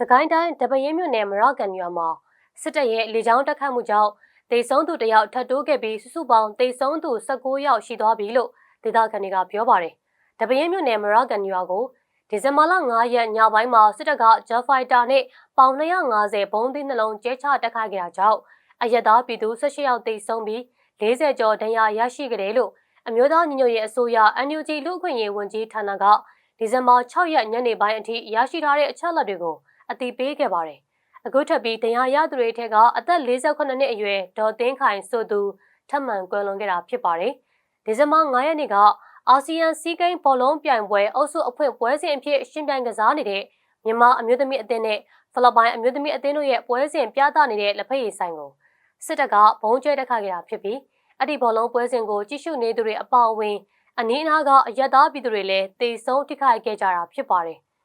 စကိုင်းတိုင်းတပရင်းမြို့နယ်မရကန်ရွာမှာစစ်တပ်ရဲ့လေကြောင်းတိုက်ခတ်မှုကြောင့်တေဆုံးသူတယောက်ထပ်တိုးခဲ့ပြီးစုစုပေါင်းတေဆုံးသူ19ယောက်ရှိသွားပြီလို့ဒေသခံတွေကပြောပါတယ်။တပရင်းမြို့နယ်မရကန်ရွာကိုဒီဇင်ဘာလ9ရက်ညပိုင်းမှာစစ်တပ်ကဂျက်ဖိုက်တာနဲ့ပေါင်250ဘုံးသီးနှလုံးကျဲချတက်ခိုက်ခဲ့တာကြောင့်အရက်သားပြည်သူ18ယောက်တေဆုံးပြီး40ကျော်ဒဏ်ရာရရှိခဲ့တယ်လို့အမျိုးသားညီညွတ်ရေးအစိုးရ NUG လူ့အခွင့်အရေးဝန်ကြီးဌာနကဒီဇင်ဘာ6ရက်ညနေပိုင်းအထိရရှိထားတဲ့အချက်အလက်တွေကို အတိပေးခဲ့ပါတယ်။အခုထပ်ပြီးတရားရသူတွေထက်ကအသက်48နှစ်အရွယ်ဒေါ်သိန်းခိုင်ဆိုသူထပ်မံကွယ်လွန်ခဲ့တာဖြစ်ပါတယ်။ဒီဇင်ဘာ9ရက်နေ့ကအာဆီယံစီးကိန်းဘောလုံးပြိုင်ပွဲအုပ်စုအဖွဲ့ပွဲစဉ်အဖြစ်ရှင်ပြိုင်ကစားနေတဲ့မြန်မာအမျိုးသမီးအသင်းနဲ့ဖိလစ်ပိုင်အမျိုးသမီးအသင်းတို့ရဲ့ပွဲစဉ်ပြသနေတဲ့လက်ဖက်ရည်ဆိုင်ကိုစစ်တပ်ကဘုံကျဲတက်ခတ်ခဲ့တာဖြစ်ပြီးအဲ့ဒီဘောလုံးပွဲစဉ်ကိုကြည့်ရှုနေသူတွေအပေါအဝင်အနည်းအနားကအရက်သားပြည်သူတွေလည်းတေဆုံးထိခိုက်ခဲ့ကြတာဖြစ်ပါတယ်။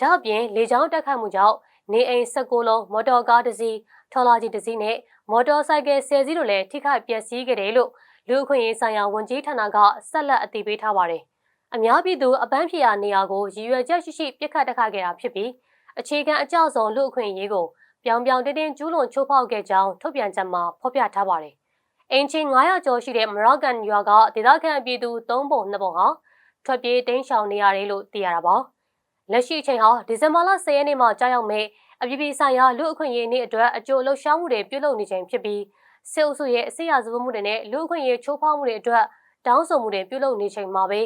ဒါ့အပြင်လေကြောင်းတက်ခတ်မှုကြောင့်နေအိမ်16လုံးမော်တော်ကားတစ်စီးထော်လာကြီးတစ်စီးနဲ့မော်တော်ဆိုင်ကယ်10စီးတို့လည်းထိခိုက်ပျက်စီးခဲ့တယ်လို့လူအခွင့်အရေးဆိုင်ရာဝန်ကြီးဌာနကဆက်လက်အသိပေးထားပါတယ်။အများပြည်သူအပန်းဖြေရာနေရာကိုရည်ရွယ်ချက်ရှိရှိပြစ်ခတ်တက်ခတ်ခဲ့တာဖြစ်ပြီးအခြေခံအကြောက်ဆုံးလူအခွင့်အရေးကိုပြောင်ပြောင်တင်းတင်းကျူးလွန်ချိုးဖောက်ခဲ့ကြောင်းထုတ်ပြန်ချက်မှာဖော်ပြထားပါတယ်။အင်ချင်း900ကျော်ရှိတဲ့မရော့ကန်ရွာကဒေသခံပြည်သူ3ပုံ2ပုံဟာထွက်ပြေးတိမ်းရှောင်နေရတယ်လို့သိရတာပါ။ လက်ရှိအချိန်ဟာဒီဇင်ဘာလ10ရက်နေ့မှာကြာရောက်မဲ့အပြည်ပြည်ဆိုင်ရာလူအခွင့်အရေးနေ့အတွက်အကျိုးလှုပ်ရှားမှုတွေပြုလုပ်နေချိန်ဖြစ်ပြီးစစ်အုပ်စုရဲ့အစိရစပမှုတွေနဲ့လူအခွင့်အရေးချိုးဖောက်မှုတွေအတွက်တောင်းဆိုမှုတွေပြုလုပ်နေချိန်မှာပဲ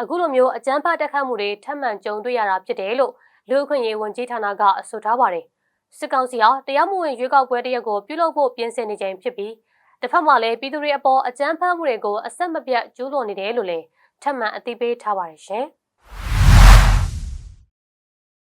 အခုလိုမျိုးအကြမ်းဖက်တက်ခတ်မှုတွေထပ်မံကြုံတွေ့ရတာဖြစ်တယ်လို့လူအခွင့်အရေးဝန်ကြီးဌာနကအဆိုထားပါတယ်။စစ်ကောင်စီဟာတရားမဝင်ရွေးကောက်ပွဲတရက်ကိုပြုလုပ်ဖို့ပြင်ဆင်နေချိန်ဖြစ်ပြီးတစ်ဖက်မှာလည်းပြည်သူတွေအပေါ်အကြမ်းဖက်မှုတွေကိုအဆက်မပြတ်ကျူးလွန်နေတယ်လို့လည်းထပ်မံအသိပေးထားပါတယ်ရှင်။